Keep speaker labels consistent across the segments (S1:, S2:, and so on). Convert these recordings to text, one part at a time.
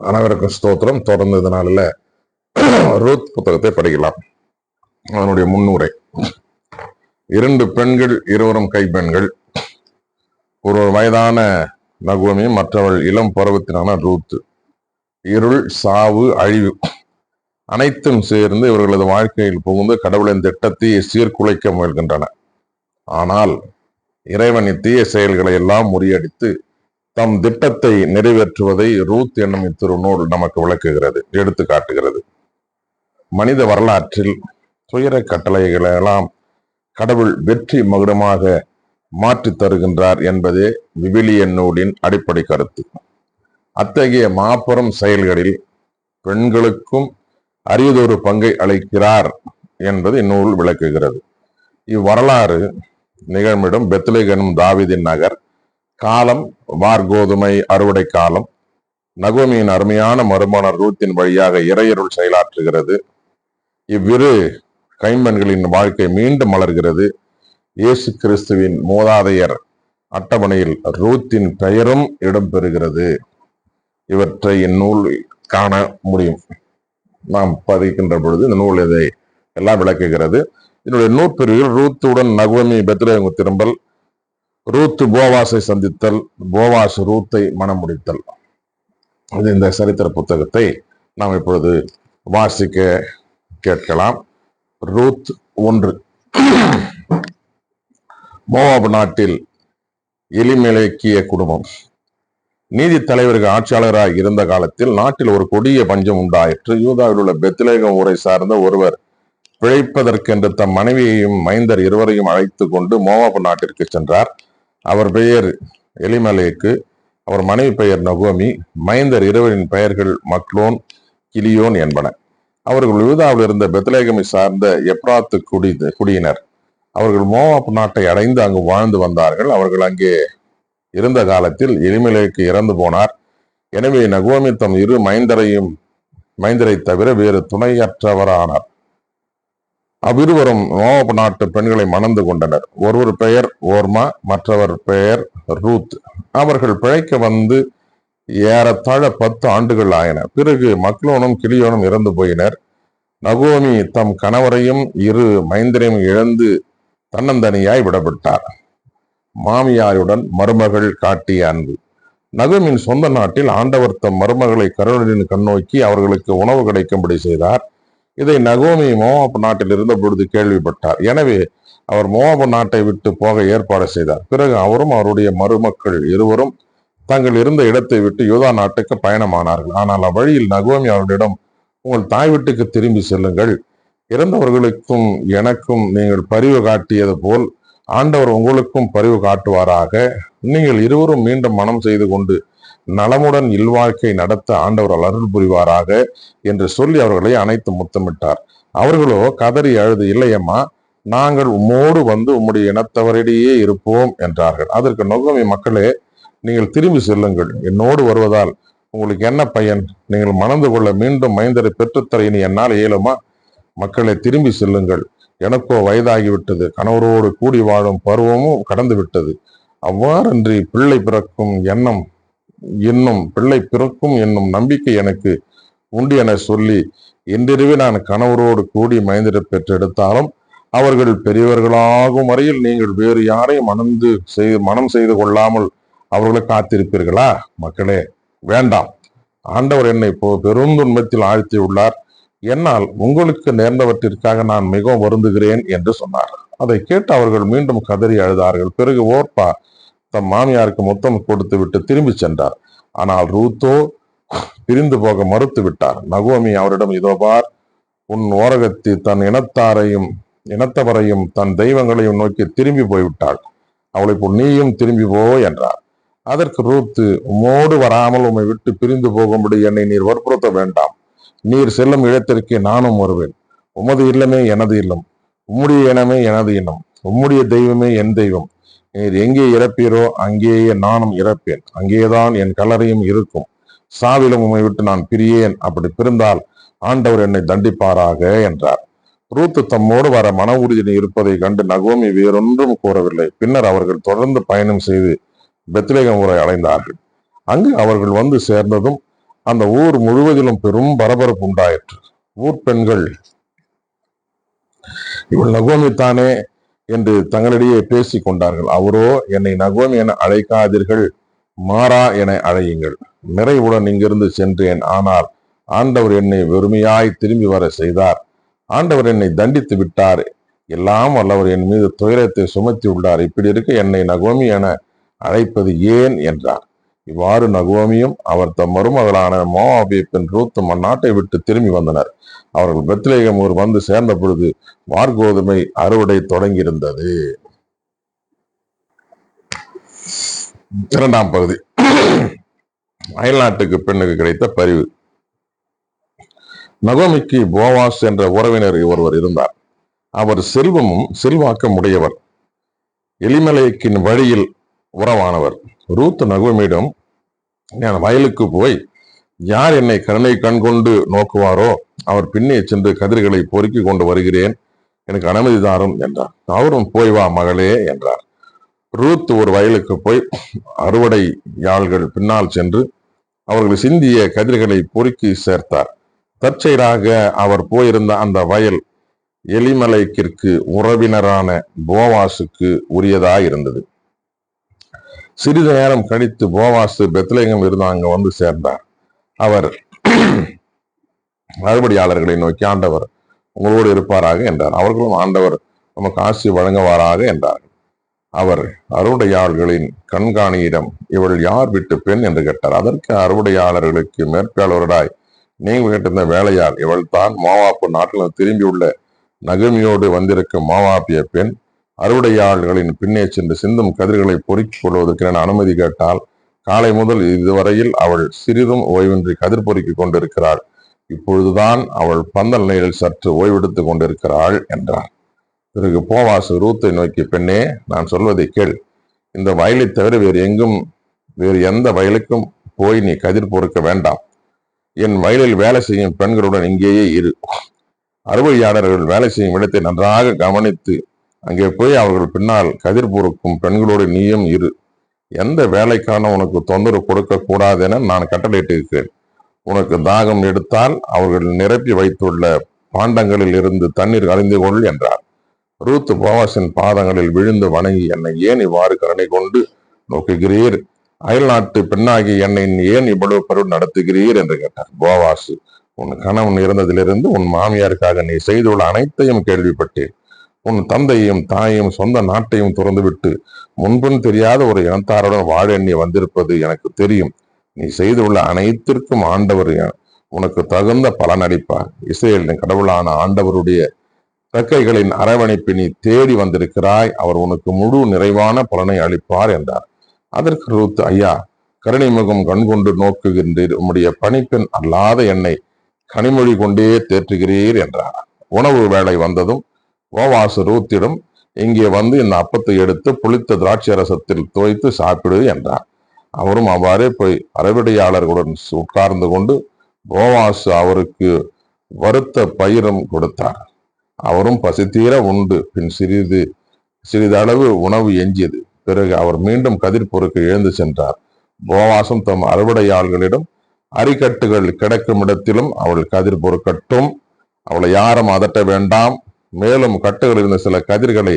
S1: அனைவருக்கும் ஸ்தோத்திரம். தொடர்ந்து இதனால ரூத் புத்தகத்தை படிக்கலாம். அதனுடைய முன்னுரை. இரண்டு பெண்கள் இருவரும் கைப்பெண்கள். ஒரு வயதான நகுவமி மற்றவள் இளம் பருவத்தினான ரூத். இருள் சாவு அழிவு அனைத்தும் சேர்ந்து இவர்களது வாழ்க்கையில் புகுந்து கடவுளின் திட்டத்தை சீர்குலைக்க முயல்கின்றன. ஆனால் இறைவன் இத்தீய செயல்களை எல்லாம் முறியடித்து தம் திட்டத்தை நிறைவேற்றுவதை ரூத் என்னும் இத்திருநூல் நமக்கு விளக்குகிறது எடுத்து காட்டுகிறது. மனித வரலாற்றில் துயர கட்டளைகளெல்லாம் கடவுள் வெற்றி மகுடமாக மாற்றி தருகின்றார் என்பதே விவிலிய நூலின் அடிப்படை கருத்து. அத்தகைய மாபெரும் செயல்களில் பெண்களுக்கும் அரியதொரு பங்கை அளிக்கிறார் என்பது இந்நூல் விளக்குகிறது. இவ்வரலாறு நிகழ்மிடம் பெத்லேகனும் தாவிதின் நகர் காலம் வார்கோதுமை அறுவடை காலம் நகுமியின் அருமையான மறுமணர் ரூத்தின் வழியாக இறையருள் செயலாற்றுகிறது. இவ்விரு கைம்பெண்களின் வாழ்க்கை மீண்டும் மலர்கிறது. இயேசு கிறிஸ்துவின் மூதாதையர் அட்டவணையில் ரூத்தின் பெயரும் இடம்பெறுகிறது. இவற்றை இந்நூல் காண முடியும். நாம் பதிக்கின்ற பொழுது இந்த நூல் இதை எல்லாம் விளக்குகிறது. இதனுடைய நூற்பிரிவில் ரூத்துடன் நகுவமி பெத்ரேங்க திரும்பல் ரூத்து போவாஸை சந்தித்தல் போவாஸ் ரூத்தை மனம் முடித்தல். இது இந்த சரித்திர புத்தகத்தை நாம் இப்பொழுது வாசிக்க கேட்கலாம். ரூத் ஒன்று. மோவாப் நாட்டில் எளிமிலக்கிய குடும்பம். நீதி தலைவர்கள் ஆட்சியாளராக இருந்த காலத்தில் நாட்டில் ஒரு கொடிய பஞ்சம் உண்டாயிற்று. யூதாவில் உள்ள பெத்லேகம் ஊரை சார்ந்த ஒருவர் பிழைப்பதற்கென்று தம் மனைவியையும் மைந்தர் இருவரையும் அழைத்து கொண்டு மோவாப் நாட்டிற்கு சென்றார். அவர் பெயர் எலிமலேக்கு அவர் மனைவி பெயர் நகோமி மைந்தர் இருவரின் பெயர்கள் மக்லோன் கிலியோன் என்பன. அவர்கள் யூதாவில் இருந்த பெத்லேகமை சார்ந்த எப்ராத்து குடி குடியினர். அவர்கள் மோவாப் நாட்டை அடைந்து அங்கு வாழ்ந்து வந்தார்கள். அவர்கள் அங்கே இருந்த காலத்தில் எளிமலைக்கு இறந்து போனார். எனவே நகோமி தம் இரு மைந்தரையும் மைந்தரை தவிர வேறு துணையற்றவரானார். அவ்விருவரும் மோவாப் நாட்டு பெண்களை மணந்து கொண்டனர். ஒருவர் பெயர் ஓர்மா மற்றவர் பெயர் ரூத். அவர்கள் பிழைக்க வந்து ஏறத்தாழ பத்து ஆண்டுகள் ஆயின. பிறகு மக்லோனும் கிளியோனும் இறந்து போயினர். நகோமி தம் கணவரையும் இரு மைந்தரையும் இழந்து தன்னந்தனியாய் விடப்பட்டார். மாமியாருடன் மருமகள் காட்டிய அன்பு. நகுமின் சொந்த நாட்டில் ஆண்டவர் தம் மருமகளை கருணையின் கண்ணோக்கி அவர்களுக்கு உணவு கிடைக்கும்படி செய்தார். இதை நகோமி மோவாப் நாட்டில் இருந்த பொழுது கேள்விப்பட்டார். எனவே அவர் மோவாப் நாட்டை விட்டு போக ஏற்பாடு செய்தார். பிறகு அவரும் அவருடைய மருமக்கள் இருவரும் தங்கள் இருந்த இடத்தை விட்டு யூதா நாட்டுக்கு பயணமானார்கள். ஆனால் அவ்வழியில் நகோமி அவர்களிடம் உங்கள் தாய் வீட்டுக்கு திரும்பி செல்லுங்கள். இறந்தவர்களுக்கும் எனக்கும் நீங்கள் பரிவு காட்டியது போல் ஆண்டவர் உங்களுக்கும் பரிவு காட்டுவாராக. நீங்கள் இருவரும் மீண்டும் மனம் செய்து கொண்டு நலமுடன் இல்வாழ்க்கை நடத்த ஆண்டவர் அருள் புரிவாராக என்று சொல்லி அவர்களை அனைத்து முத்தமிட்டார். அவர்களோ கதறி அழுது இல்லையம்மா நாங்கள் உம்மோடு வந்து உம்முடைய இனத்தவரிடையே இருப்போம் என்றார்கள். அதற்கு நொகமி மக்களே நீங்கள் திரும்பி செல்லுங்கள். என்னோடு வருவதால் உங்களுக்கு என்ன பயன்? நீங்கள் மணந்து கொள்ள மீண்டும் மைந்தரை பெற்றுத்தர இனி என்னால் இயலுமா? மக்களை திரும்பி செல்லுங்கள். எனக்கோ வயதாகிவிட்டது. கணவரோடு கூடி வாழும் பருவமும் கடந்து விட்டது அவ்வாறன்றி பிள்ளை பிறக்கும் எண்ணம் இன்னும் பிள்ளை பிறக்கும் என்னும் நம்பிக்கை எனக்கு உண்டு என சொல்லி இன்றிரவே நான் கணவரோடு கூடி மைந்திர பெற்றெடுத்தாலும் அவர்கள் பெரியவர்களாகும் வரையில் நீங்கள் வேறு யாரையும் மணந்து செய்து மனம் செய்து கொள்ளாமல் அவர்களை காத்திருப்பீர்களா? மக்களே வேண்டாம். ஆண்டவர் என்னை இப்போ பெருந்துன்பத்தில் ஆழ்த்தி உள்ளார் என்னால் உங்களுக்கு நேர்ந்தவற்றிற்காக நான் மிகவும் வருந்துகிறேன் என்று சொன்னார். அதை கேட்டு அவர்கள் மீண்டும் கதறி அழுதார்கள். பிறகு ஓர்பா தம் மாமியாருக்கு முத்தம் கொடுத்து விட்டு திரும்பி சென்றார். ஆனால் ரூத்தோ பிரிந்து போக மறுத்து விட்டார். நகோமி அவரிடம் இதோ பார் உன் ஓரகத்தி தன் இனத்தாரையும் இனத்தவரையும் தன் தெய்வங்களையும் நோக்கி திரும்பி போய்விட்டாள். அவளை இப்போ நீயும் திரும்பி போ என்றார். அதற்கு ரூத்து உமோடு வராமல் உம்மை விட்டு பிரிந்து போகும்படி என்னை நீர் வற்புறுத்த வேண்டாம். நீர் செல்லும் இடத்திற்கு நானும் வருவேன். உமது இல்லமே எனது இல்லம். உம்முடைய இனமே எனது இனம். உம்முடைய தெய்வமே என் தெய்வம். நீர் எங்கே இறப்பீரோ அங்கேயே நானும் இறப்பேன். அங்கேதான் என் கலரையும் இருக்கும். சாவிலும் உண்மை விட்டு நான் பிரியேன். அப்படி பிறந்தால் ஆண்டவர் என்னை தண்டிப்பாராக என்றார். ரூத்து தம்மோடு வர மன உறுதி இருப்பதை கண்டு நகோமி வேறொன்றும் கூறவில்லை. பின்னர் அவர்கள் தொடர்ந்து பயணம் செய்து பெத்லேகம் ஊரை அடைந்தார்கள். அங்கு அவர்கள் வந்து சேர்ந்ததும் அந்த ஊர் முழுவதிலும் பெரும் பரபரப்பு உண்டாயிற்று. ஊர் பெண்கள் இவள் நகோமி தானே என்று தங்களிடையே பேசிக் கொண்டார்கள். அவரோ என்னை நகோமி என அழைக்காதீர்கள் மாறா என அழையுங்கள். நிறைவுடன் இங்கிருந்து சென்றேன். ஆனால் ஆண்டவர் என்னை வெறுமையாய் திரும்பி வர செய்தார். ஆண்டவர் என்னை தண்டித்து விட்டார். எல்லாம் வல்லவர் என் மீது துயரத்தை சுமத்தி உள்ளார். இப்படி இருக்க என்னை நகோமி என அழைப்பது ஏன் என்றார். இவ்வாறு நகோமியும் அவர் தம் மருமகளான மோவாபிய பெண் ரூத்தும் அந்நாட்டை விட்டு திரும்பி வந்தனர். அவர்கள் பெத்லேகம் ஊர் வந்து சேர்ந்த பொழுது வார்கோதுமை அறுவடை தொடங்கியிருந்தது. இரண்டாம் பகுதி. அயல்நாட்டுக்கு பெண்ணுக்கு கிடைத்த பரிவு. நகோமிக்கு போவாஸ் என்ற உறவினர் ஒருவர் இருந்தார். அவர் செல்வமும் செல்வாக்கம் உடையவர். எலிமலைக்கின் வழியில் உறவானவர். ரூத் நகுமிடம் நான் வயலுக்கு போய் யார் என்னை கருணை கண்கொண்டு நோக்குவாரோ அவர் பின்னே சென்று கதிர்களை பொறுக்கி கொண்டு வருகிறேன். எனக்கு அனுமதி தாரும் என்றார். அவரும் போய் வா மகளே என்றார். ரூத் ஒரு வயலுக்கு போய் அறுவடை யாழ்கள் பின்னால் சென்று அவர்கள் சிந்திய கதிர்களை பொறுக்கி சேர்த்தார். தற்செயலாக அவர் போயிருந்த அந்த வயல் எலிமலைக்கிற்கு உறவினரான போவாசுக்கு உரியதாயிருந்தது. சிறிது நேரம் கழித்து போவாசு பெத்லேகம் இருந்து அங்க வந்து சேர்ந்தார். அவர் மறுபடியாளர்களை நோக்கி ஆண்டவர் உங்களோடு இருப்பாராக என்றார். அவர்களும் ஆண்டவர் நமக்கு ஆசி வழங்குவாராக என்றார் அவர் அறுவடையாளர்களின் கண்காணியிடம் இவள் யார் விட்டு பெண் என்று கேட்டார். அதற்கு அறுவடையாளர்களுக்கு மேற்பாளராய் நீங்கள் கேட்டிருந்த வேலையால் இவள் தான் மாவாப்பு நாட்டில் திரும்பியுள்ள நகமியோடு வந்திருக்கும் மாவாப்பிய பெண் அறுவடையாளர்களின் பின்னே சென்று சிந்தும் கதிர்களை பொறுக்கிக் கொள்வதற்கு என அனுமதி கேட்டால் காலை முதல் இதுவரையில் அவள் சிறிதும் ஓய்வின்றி கதிர் பொறுக்கிக் கொண்டிருக்கிறாள். இப்பொழுதுதான் அவள் பந்தல் நிலையில் சற்று ஓய்வெடுத்துக் கொண்டிருக்கிறாள் என்றார் பிறகு போவாசு ரூத்தை நோக்கி பெண்ணே நான் சொல்வதை கேள். இந்த வயலை தவிர வேறு எங்கும் வேறு எந்த வயலுக்கும் போய் நீ கதிர் பொறுக்க வேண்டாம். என் வயலில் வேலை செய்யும் பெண்களுடன் இங்கேயே இரு. அறுவையாளர்கள் வேலை செய்யும் இடத்தை நன்றாக கவனித்து அங்கே போய் அவர்கள் பின்னால் கதிர் பொறுக்கும் பெண்களோடு நீயும் இரு. எந்த வேலைக்கான உனக்கு தொந்தரவு கொடுக்க கூடாது என நான் கட்டளையிட்டிருக்கிறேன். உனக்கு தாகம் எடுத்தால் அவர்கள் நிரப்பி வைத்துள்ள பாண்டங்களில் இருந்து தண்ணீர் கலைந்து கொள் என்றார். ரூத் போவாசின் பாதங்களில் விழுந்து வணங்கி என்னை ஏன் இவ்வாறு கருணை கொண்டு நோக்குகிறீர்? அயல் நாட்டு பெண்ணாகி என்னை ஏன் இவ்வளவு பருவம் நடத்துகிறீர்? என்று கேட்டார். போவாசு உன் கணவன் இருந்ததிலிருந்து உன் மாமியாருக்காக நீ செய்துள்ள அனைத்தையும் கேள்விப்பட்டேன். உன் தந்தையும் தாயையும் சொந்த நாட்டையும் துறந்துவிட்டு முன்பின் தெரியாத ஒரு இனத்தாருடன் வாழ எண்ணி வந்திருப்பது எனக்கு தெரியும். நீ செய்துள்ள அனைத்திற்கும் ஆண்டவர் உனக்கு தகுந்த பலன் அளிப்பார் இஸ்ரேலின் கடவுளான ஆண்டவருடைய தக்கைகளின் அரவணைப்பை நீ தேடி வந்திருக்கிறாய். அவர் உனக்கு முழு நிறைவான பலனை அளிப்பார் என்றார். அதற்கு ரூத் ஐயா கருணைமுகம் கண்கொண்டு நோக்குகின்றீர். உம்முடைய பணிப்பெண் அல்லாத என்னை கனிமொழி கொண்டே தேற்றுகிறீர் என்றார். உணவு வேலை வந்ததும் ஓவாசு ரூத்திடம் இங்கே வந்து இந்த அப்பத்தை எடுத்து புளித்த திராட்சை ரசத்தில் துவைத்து சாப்பிடு என்றார் அவரும் அவ்வாறே போய் அறவிடையாளர்களுடன் உட்கார்ந்து கொண்டு போவாசு அவருக்கு வருத்த பயிரும் கொடுத்தார். அவரும் பசித்தீர உண்டு. பின் சிறிது சிறிதளவு உணவு எஞ்சியது. பிறகு அவர் மீண்டும் கதிர்பொருக்கு எழுந்து சென்றார். போவாசும் தம் அறுவடையாள்களிடம் அரிக்கட்டுகள் கிடக்கும் இடத்திலும் அவள் கதிர் பொறுக்கட்டும் அவளை யாரும் அதட்ட வேண்டாம். மேலும் கட்டுகள் இருந்த சில கதிர்களை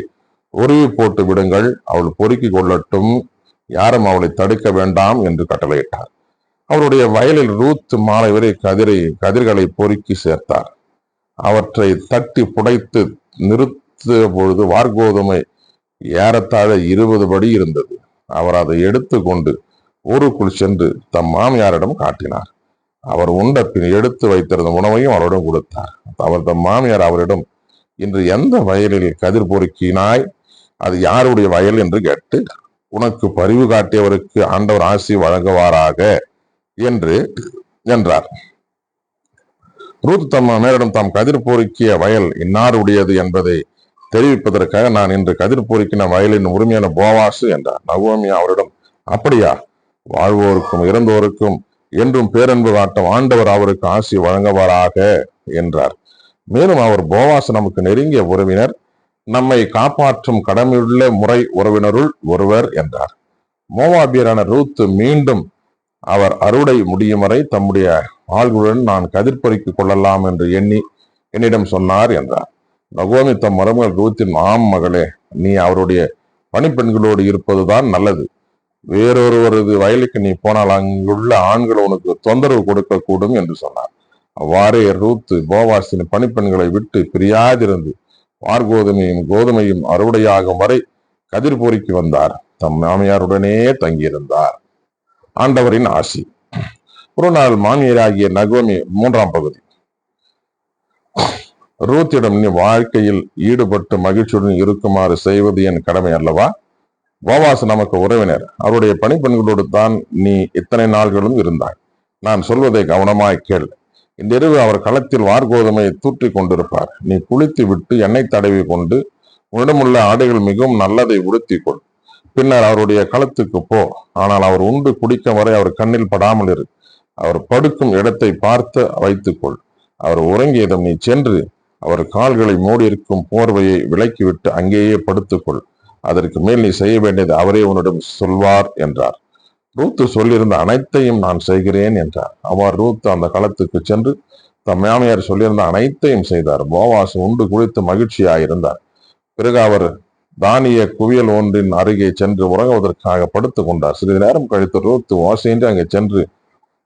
S1: உருவி போட்டு விடுங்கள். அவள் பொறுக்கி கொள்ளட்டும். யாரும் அவளை தடுக்க வேண்டாம் என்று கட்டளையிட்டார். அவருடைய வயலில் ரூத் மாலை வரை கதிரை கதிர்களை பொறுக்கி சேர்த்தார். அவற்றை தட்டி புடைத்து நிறுத்திய பொழுது வார்கோதுமை ஏறத்தாழ இருபது படி இருந்தது. அவர் அதை எடுத்துக்கொண்டு ஊருக்குள் சென்று தம் மாமியாரிடம் காட்டினார். அவர் உண்ட பின் எடுத்து வைத்திருந்த உணவையும் அவரிடம் கொடுத்தார். அவர் தம் மாமியார் அவரிடம் இன்று எந்த வயலில் கதிர் பொறுக்கினாய்? அது யாருடைய வயல் என்று கேட்டு உனக்கு பரிவு காட்டியவருக்கு ஆண்டவர் ஆசி வழங்குவாராக என்று என்றார். ரூத் தம் மேலிடம் தாம் கதிர் பொறுக்கிய வயல் இன்னாருடையது என்பதை தெரிவிப்பதற்காக நான் இன்று கதிர் பொறுக்கின வயலின் உரிமையான போவாசு என்றார். நவோமி அவரிடம் அப்படியா? வாழ்வோருக்கும் இறந்தோருக்கும் என்றும் பேரன்பு காட்டும் ஆண்டவர் அவருக்கு ஆசி வழங்குவாராக என்றார். மேலும் அவர் போவாஸ் நமக்கு நெருங்கிய உறவினர். நம்மை காப்பாற்றும் கடமையுள்ள முறை உறவினருள் ஒருவர் என்றார். மோவாபியரான ரூத் மீண்டும் அவர் அறுவடை முடியும் வரை தம்முடைய ஆள்களுடன் நான் கதிர்பறிக்கு கொள்ளலாம் என்று எண்ணி என்னிடம் சொன்னார் என்றார். நகோமி தம் மருமகள் ரூத்தின் ஆம் மகளே நீ அவருடைய பணிப்பெண்களோடு இருப்பதுதான் நல்லது. வேறொருவரது வயலுக்கு நீ போனால் அங்குள்ள ஆண்கள் உனக்கு தொந்தரவு கொடுக்கக்கூடும் என்று சொன்னார். அவ்வாறே ரூத்து போவாசின் பணிப்பெண்களை விட்டு பிரியாதிருந்து வார்கோதுமையும் கோதுமையும் அறுவடையாகும் வரை கதிர் வந்தார். தம் மாமியாருடனே தங்கியிருந்தார். ஆண்டவரின் ஆசி. ஒரு நாள் மாமியராகிய நகோமி மூன்றாம் பகுதி. ரூத்திடம் நீ வாழ்க்கையில் ஈடுபட்டு மகிழ்ச்சியுடன் இருக்குமாறு செய்வது என் கடமை அல்லவா? போவாஸ் நமக்கு உறவினர். அவருடைய பணிப்பெண்களோடு தான் நீ இத்தனை நாள்களும் இருந்தாய். நான் சொல்வதை கவனமாய் கேள். இன்றிரவு அவர் களத்தில் வார்கோதுமையை தூற்றி கொண்டிருப்பார். நீ குளித்து விட்டு எண்ணெய் தடவி கொண்டு உன்னிடமுள்ள ஆடைகள் மிகவும் நல்லதை உடுத்தி கொள். பின்னர் அவருடைய களத்துக்கு போ. ஆனால் அவர் உண்டு குடிக்கும் வரை அவர் கண்ணில் படாமல் இரு. அவர் படுக்கும் இடத்தை பார்த்து வைத்துக்கொள் அவர் உறங்கியதும் நீ சென்று அவர் கால்களை மூடியிருக்கும் போர்வையை விலக்கிவிட்டு அங்கேயே படுத்துக்கொள் அதற்கு மேல் நீ செய்ய வேண்டியது அவரே உன்னிடம் சொல்வார் என்றார். ரூத்து சொல்லியிருந்த அனைத்தையும் நான் செய்கிறேன் என்றார். அவர் ரூத்து அந்த களத்துக்கு சென்று தம் மாமியார் சொல்லியிருந்த அனைத்தையும் செய்தார். போவாஸ் உண்டு குளித்து மகிழ்ச்சியாயிருந்தார். பிறகு அவர் தானிய குவியல் ஒன்றின் அருகே சென்று உறங்குவதற்காக படுத்துக் கொண்டார். சிறிது நேரம் கழித்து ரூத்து வாசின்றி அங்கே சென்று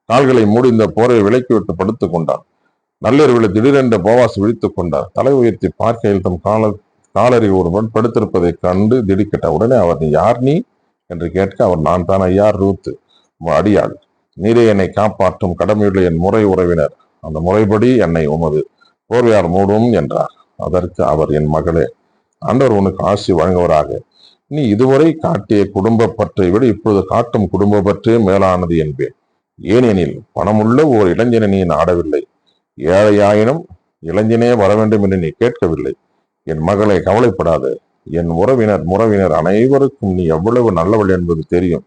S1: கால்களை மூடிந்த போரை விலக்கிவிட்டு படுத்துக் கொண்டார் நள்ளிரவில் திடீரென்று போவாஸ் விழித்துக் கொண்டார். தலை உயர்த்தி பார்க்கையில் தம் கால காலறி ஒருவன் படுத்திருப்பதைக் கண்டு திடுக்கிட்ட உடனே அவர் யார் நீ? என்று கேட்க அவர் நான் தான் ஐயா ரூத்து அடியாள். நீரே என்னை காப்பாற்றும் கடமையுள்ள என் முறை உறவினர். அந்த முறைப்படி என்னை உமது போர்வையார் மூடும் என்றார். அதற்கு அவர் என் மகளே ஆண்டவர் உனக்கு ஆசி வழங்குவராக. நீ இதுவரை காட்டிய குடும்ப பற்றை விட இப்பொழுது காட்டும் குடும்ப பற்றே மேலானது என்பேன். ஏனெனில் பணமுள்ள ஓர் இளைஞனை நீ நாடவில்லை. ஏழையாயினும் இளைஞனே வர வேண்டும் என்று நீ கேட்கவில்லை. என் மகளை கவலைப்படாது. என் உறவினர் முறவினர் அனைவருக்கும் நீ எவ்வளவு நல்லவள் என்பது தெரியும்.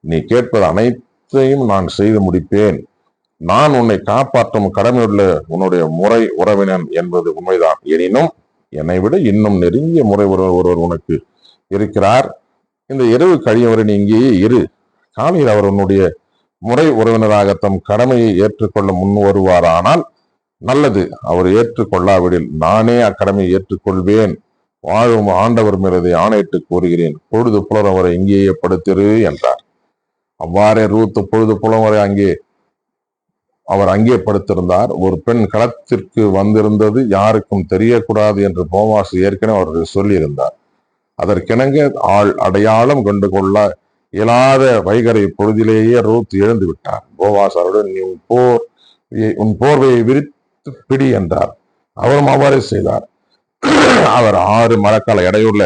S1: நீ கேட்பது அனைத்தையும் நான் செய்து முடிப்பேன். நான் உன்னை காப்பாற்றும் கடமையுள்ள உன்னுடைய முறை உறவினன் என்பது உண்மைதான். எனினும் என்னை விட இன்னும் நெருங்கிய முறை ஒருவர் ஒருவர் உனக்கு இருக்கிறார். இந்த இரவு கழியும் வரை நீ இங்கேயே இரு. காலையில் அவர் உன்னுடைய முறை உறவினராக தம் கடமையை ஏற்றுக்கொள்ள முன் வருவாரானால் நல்லது. அவர் ஏற்றுக்கொள்ளாவிடில் நானே அக்கடமையை ஏற்றுக்கொள்வேன். வாழும் ஆண்டவர் மீறதை ஆணையிட்டு கூறுகிறேன். பொழுது புலரும் வரை இங்கேயே படுத்திரு என்றார். அவ்வாறே ரூத்து பொழுது புலம் வரை அங்கே அவர் அங்கே படுத்திருந்தார். ஒரு பெண் களத்திற்கு வந்திருந்தது யாருக்கும் தெரியக்கூடாது என்று போவாஸ் ஏற்கனவே அவர்கள் சொல்லியிருந்தார். அதற்கிணங்க ஆள் அடையாளம் கண்டு கொள்ள இயலாத வைகரை பொழுதிலேயே ரூத் எழுந்து விட்டார். போவாஸ் அவருடன் நீ உன் போர் உன் போர்வையை விரித்து பிடி என்றார். அவரும் அவ்வாறே செய்தார். அவர் ஆறு மரக்கால எடையுள்ள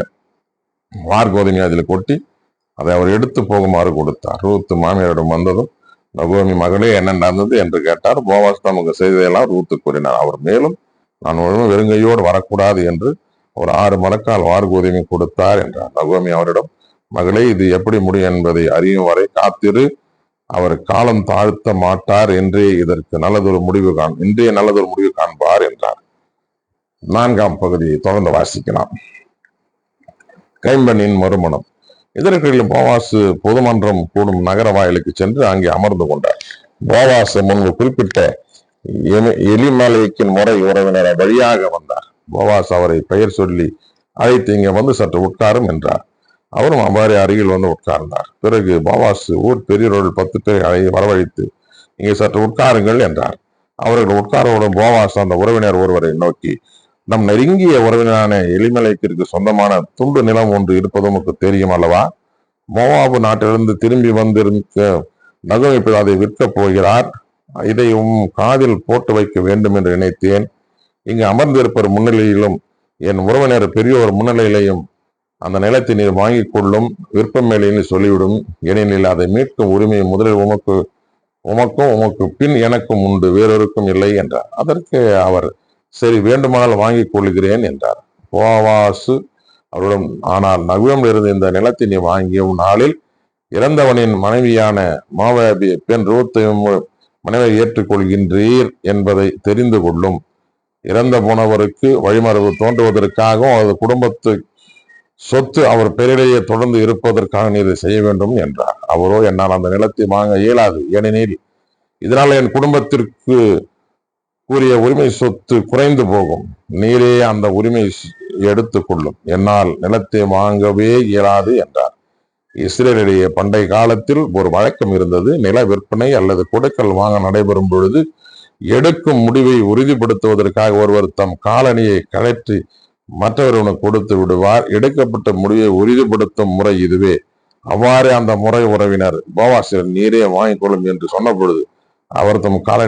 S1: வார்கோதுமை அதில் கொட்டி அதை அவர் எடுத்து போகுமாறு கொடுத்தார். ரூத்து மாமியாரிடம் வந்ததும் நகோமி மகளே என்ன நடந்தது? என்று கேட்டார். போவாஸ் தமக்கு செய்ததையெல்லாம் ரூத்து கூறினார். அவர் மேலும் நான் ஒழுங்கு வெறுங்கையோடு வரக்கூடாது என்று ஒரு ஆறு மரக்கால் வார்கோதுமை கொடுத்தார் என்றார். நகோமி அவரிடம் மகளே இது எப்படி முடியும் என்பதை அறியும் வரை காத்திரு. அவர் காலம் தாழ்த்த மாட்டார். என்றே இதற்கு நல்லதொரு முடிவு காண் இன்றைய நல்லதொரு முடிவு காண்பார் என்றார். நான்காம் பகுதியை தொடர்ந்து வாசிக்கலாம். கைம்பெண்ணின் மறுமணம். இதற்கிடையில் போவாசு பொதுமன்றம் கூடும் நகர வாயிலுக்கு சென்று அங்கே அமர்ந்து கொண்டார். போவாசு முன்பு குறிப்பிட்ட எலிமலைக்கின் முறை உறவினர் வழியாக வந்தார். போவாஸ் அவரை பெயர் சொல்லி அழைத்து இங்கே வந்து சற்று உட்காரும் என்றார். அவரும் அவ்வாறு அருகில் வந்து உட்கார்ந்தார். பிறகு போவாஸ் ஊர் பெரியவர்கள் பத்து பேரை அழை வரவழைத்து இங்கே சற்று உட்காருங்கள் என்றார். அவர்கள் உட்காரவுடன் போவாஸ் அந்த உறவினர் ஒருவரை நோக்கி நம் நெருங்கிய உறவினரான எலிமலைக்கிற்கு சொந்தமான துண்டு நிலம் ஒன்று இருப்பது உமக்கு தெரியும் அல்லவா? மோவாபு நாட்டிலிருந்து திரும்பி வந்திருக்க நகமிப்பு அதை விற்கப் போகிறார். இதை உம் காதில் போட்டு வைக்க வேண்டும் என்று நினைத்தேன். இங்கு அமர்ந்திருப்பவர் முன்னிலையிலும் என் உறவினர் பெரியோர் முன்னிலையிலையும் அந்த நிலத்தை நீர் வாங்கிக் கொள்ளும் விருப்பம் மேலேன்னு சொல்லிவிடும். ஏனெனில் அதை மீட்கும் உரிமை முதலில் உமக்கு உமக்கும் உமக்கு பின் எனக்கும் உண்டு வேறொருக்கும் இல்லை என்றார். அதற்கு அவர் சரி வேண்டுமானால் வாங்கிக் கொள்கிறேன் என்றார். போவாசு அவரிடம் ஆனால் நகுவமில் இருந்த இந்த நிலத்தை நீ வாங்கிய நாளில் இறந்தவனின் மனைவியான மாவாபி பெண் ரூத்தையும் மனைவியை ஏற்றுக்கொள்கின்றீர் என்பதை தெரிந்து கொள்ளும். இறந்த போனவருக்கு வழிமரபு தோன்றுவதற்காகவும் அவரது குடும்பத்து சொத்து அவர் பெயரிலேயே தொடர்ந்து இருப்பதற்காக நீ இதை செய்ய வேண்டும் என்றார். அவரோ என்னால் அந்த நிலத்தை வாங்க இயலாது. ஏனெனில் இதனால் என் குடும்பத்திற்கு கூறிய உரிமை சொத்து குறைந்து போகும். நீரே அந்த உரிமை எடுத்துக்கொள்ளும் என்னால் நிலத்தை வாங்கவே இயலாது என்றார். இஸ்ரேலிடையே பண்டைய காலத்தில் ஒரு வழக்கம் இருந்தது. நில விற்பனை அல்லது கொடுக்கல் வாங்க நடைபெறும் பொழுது எடுக்கும் முடிவை உறுதிப்படுத்துவதற்காக ஒருவர் தம் காலணியை கழற்றி மற்றவர்களுக்கு கொடுத்து விடுவார். எடுக்கப்பட்ட முடிவை உறுதிப்படுத்தும் முறை இதுவே. அவ்வாறே அந்த முறை உறவினர் போவாசிரியர் நீரே வாங்கிக் கொள்ளும் என்று சொன்ன பொழுது அவர் தம் காலணி